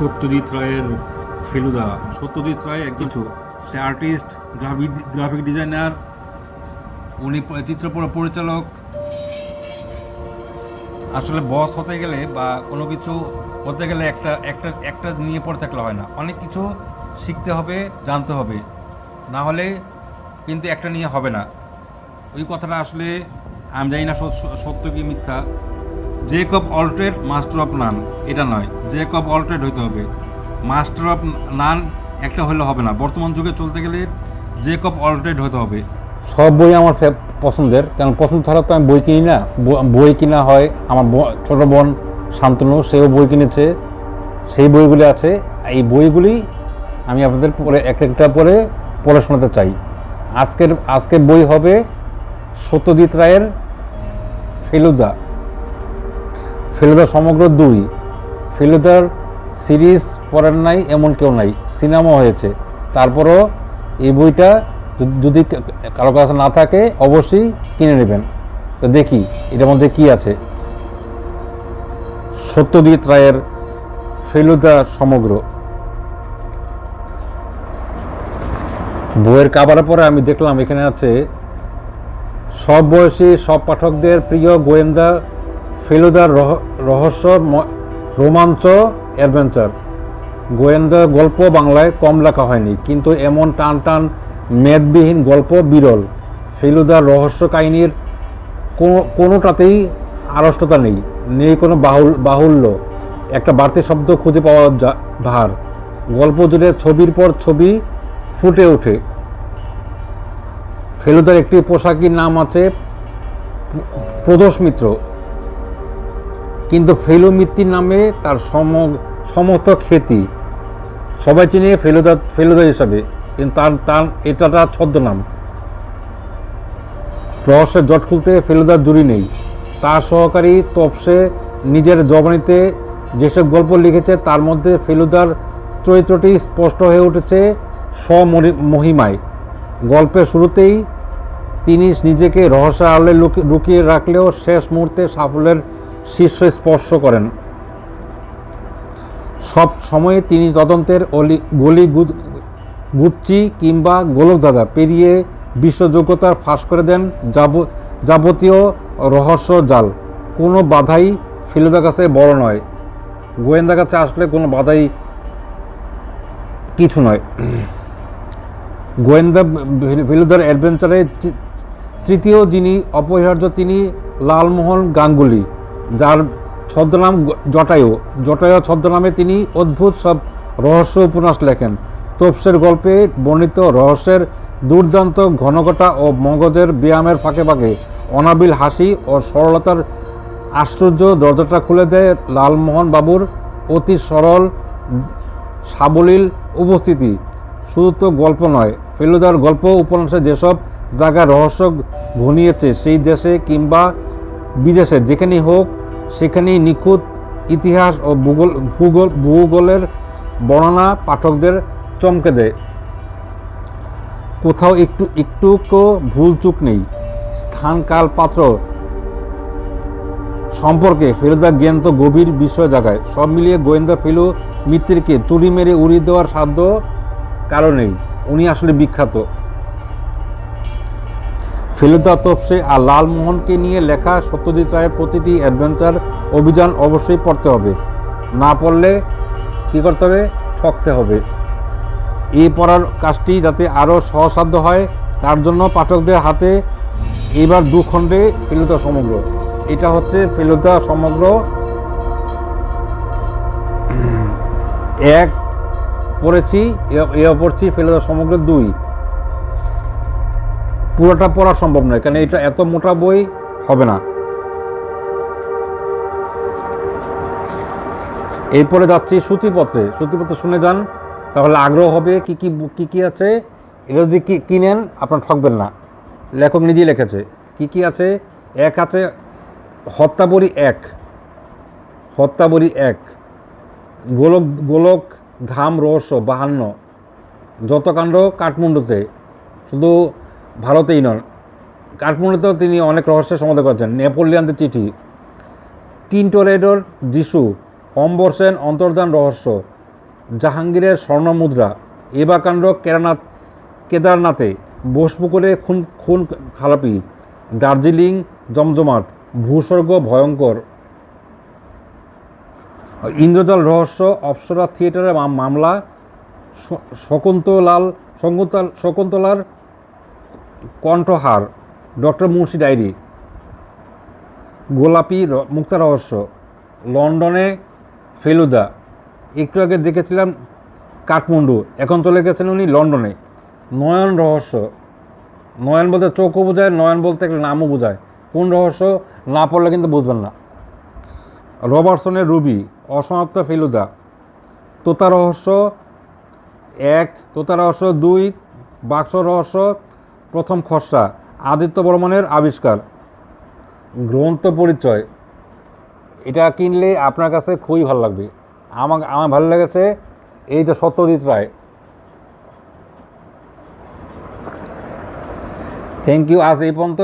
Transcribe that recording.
সত্যজিৎ রায়ের ফেলুদা। সত্যজিৎ রায় এক কিছু সে আর্টিস্ট গ্রাফিক গ্রাফিক ডিজাইনার উনি চিত্র পরিচালক। আসলে বস হতে গেলে বা কোনো কিছু হতে গেলে একটা একটা একটা নিয়ে পড়ে থাকলে হয় না। অনেক কিছু শিখতে হবে জানতে হবে। না হলে কিন্তু একটা নিয়ে হবে না। ওই কথাটা আসলে আমি জানি না সত্য কি মিথ্যা। জেকব অল্ট্রেড মাস্টার অফ নান এটা নয়। জেকব অল্ট্রেড হইতে হবে। মাস্টার অফ নান একটা হলে হবে না। বর্তমান যুগে চলতে গেলে জেকব অল্ট্রেড হতে হবে। সব বই আমার পছন্দের। কারণ পছন্দ ছাড়া তো আমি বই কিনি না। বই কিনা হয় আমার ছোট বোন শান্তনু, সেও বই কিনেছে। সেই বইগুলি আছে। এই বইগুলি আমি আপনাদের পরে এক একটা পরে পড়ে শোনাতে চাই। আজকের আজকের বই হবে সত্যজিৎ রায়ের ফেলুদা। ফেলুদা সমগ্র দুই। ফেলুদার সিরিজ পড়ার নাই, এমন কেউ নাই। সিনেমা হয়েছে। তারপরও এই বইটা যদি- কারও কাছে না থাকে, অবশ্যই কিনে নেবেন। তো দেখি, এটার মধ্যে কি আছে? সত্যজিৎ রায়ের ফেলুদা সমগ্র। বইয়ের কাবারের পরে আমি দেখলাম, এখানে আছে, সব বয়সী সব পাঠকদের প্রিয় গোয়েন্দা ফেলুদার রহস্য রোমাঞ্চ অ্যাডভেঞ্চার গোয়েন্দা গল্প বাংলায় কম লেখা হয়নি কিন্তু এমন টান টান মেদবিহীন গল্প বিরল ফেলুদার রহস্য কাহিনীর কোনো- কোনোটাতেই আড়ষ্টতা নেই নেই কোনো বাহুল বাহুল্য একটা বাড়তি শব্দ খুঁজে পাওয়া যা ভার গল্প জুড়ে ছবির পর ছবি ফুটে ওঠে ফেলুদার একটি পোশাকির নাম আছে প্রদোষ মিত্র কিন্তু ফেলু মিত্তির নামে তার সম- সমস্ত খ্যাতি, সবাই চিনে ফেলুদা ফেলুদা হিসাবে, কিন্তু তার তার এটা তার ছদ্মনাম। রহস্যের জট খুলতে ফেলুদার জুড়ি নেই। তার সহকারী তপসে নিজের জবানিতে যেসব গল্প লিখেছে, তার মধ্যে ফেলুদার চরিত্রটি স্পষ্ট হয়ে উঠেছে স্বমহিমায়। গল্পের শুরুতেই তিনি নিজেকে রহস্য লুকি- লুকিয়ে রাখলেও শেষ মুহূর্তে সাফল্যের শীর্ষ স্পর্শ করেন। সব সময়ে তিনি তদন্তের অলি গলি গুচ্ছি কিংবা গোলকদাদা পেরিয়ে বিশ্বযোগ্যতার ফাঁস করে দেন যাব, যাবতীয় রহস্য জাল। কোনো বাধাই ফেলুদার কাছে বড় নয়। গোয়েন্দা কাছে আসলে কোনো বাধাই কিছু নয়। গোয়েন্দা ফেলুদার অ্যাডভেঞ্চারে তৃতীয় যিনি অপরিহার্য তিনি লালমোহন গাঙ্গুলি। যার ছদ্মনাম জটায়ু। জটায়ু ছদ্মনামে তিনি অদ্ভুত সব রহস্য উপন্যাস লেখেন। তোপসের গল্পে বর্ণিত রহস্যের দুর্দান্ত ঘনঘটা ও মগজের ব্যায়ামের ফাঁকে ফাঁকে অনাবিল হাসি ও সরলতার আশ্চর্য দরজাটা খুলে দেয় লালমোহন বাবুর অতি সরল, সাবলীল উপস্থিতি। শুধু তো গল্প নয়, ফেলুদার গল্প, উপন্যাসে যেসব জায়গায় রহস্য ঘনিয়েছে, সেই দেশে কিংবা বিদেশে যেখানেই হোক সেখানেই নিখুঁত ইতিহাস ও ভূগোল ভূগোল ভূগোলের বর্ণনা পাঠকদের চমকে দেয়। কোথাও একটু একটুকও ভুলচুক নেই। স্থান কাল পাত্র সম্পর্কে ফেলুদার জ্ঞান তো গভীর বিষয় জায়গায় সব মিলিয়ে গোয়েন্দা ফেলু মিত্রকে তুড়ি মেরে উড়িয়ে দেওয়ার সাধ্য কারণেই উনি আসলে বিখ্যাত। ফেলুদা তপসে আর লালমোহনকে নিয়ে লেখা সত্যজিৎ রায়ের প্রতিটি অ্যাডভেঞ্চার অভিযান অবশ্যই পড়তে হবে। না পড়লে কী করতে হবে? ঠকতে হবে। এই পড়ার কাজটি যাতে আরও সহসাধ্য হয়, তার জন্য পাঠকদের হাতে এবার দু খণ্ডে ফেলুদা সমগ্র। এটা হচ্ছে ফেলুদা সমগ্র। এক, পড়েছি এ পড়ছি ফেলুদা সমগ্র দুই। পুরোটা পড়া সম্ভব নয় কারণ এটা এত মোটা বই হবে না। এরপরে যাচ্ছি সূচিপত্রে। সূচিপত্র শুনে যান, তাহলে আগ্রহ হবে কি কি কি কি আছে। এটা যদি কিনেন আপনার ঠকবেন না। লেখক নিজেই লিখেছে, কি কি আছে? এক আছে, হত্যাবরী এক। হত্যাবরী এক। গোলক গোলক ঘাম রহস্য বাহান্ন। যত কাণ্ড কাঠমান্ডুতে। শুধু ভারতেই নন। কাঠমান্ডুতেও তিনি অনেক রহস্যের সমাধান করেছেন। নেপোলিয়ানদের চিঠি। টিনটোরেডোর যিশু অম্বরসেন অন্তর্ধান রহস্য, জাহাঙ্গীরের স্বর্ণমুদ্রা, এবাকাণ্ড কেরানাথ, কেদারনাথে, বোসপুকুরে খুন খুন খালাপি, দার্জিলিং জমজমাট, ভূস্বর্গ ভয়ঙ্কর। ইন্দ্রজাল রহস্য, অপ্সরা থিয়েটারের মামলা শকুন্তলাল, শকুন্তলার কণ্ঠহার, ডক্টর মুন্সি ডায়েরি, গোলাপি মুক্তা রহস্য, লন্ডনে ফেলুদা, একটু আগে দেখেছিলাম কাঠমান্ডু, এখন চলে গেছেন উনি লন্ডনে। নয়ন রহস্য, নয়ন বলতে চোখও বোঝায়, নয়ন বলতে একটা নামও বোঝায়। কোন রহস্য? না পড়লে কিন্তু বুঝবেন না। রবার্টসনের রুবি, অসমাপ্ত ফেলুদা, তোতা রহস্য এক, তোতা রহস্য দুই, বাক্স রহস্য প্রথম খসড়া আদিত্য বর্মনের আবিষ্কার। গ্রন্থ পরিচয়। এটা কিনলে আপনার কাছে খুবই ভালো লাগবে। আমার আমার ভালো লেগেছে এই যে সত্যজিৎ রায়। থ্যাংক ইউ আজ এই পর্যন্ত।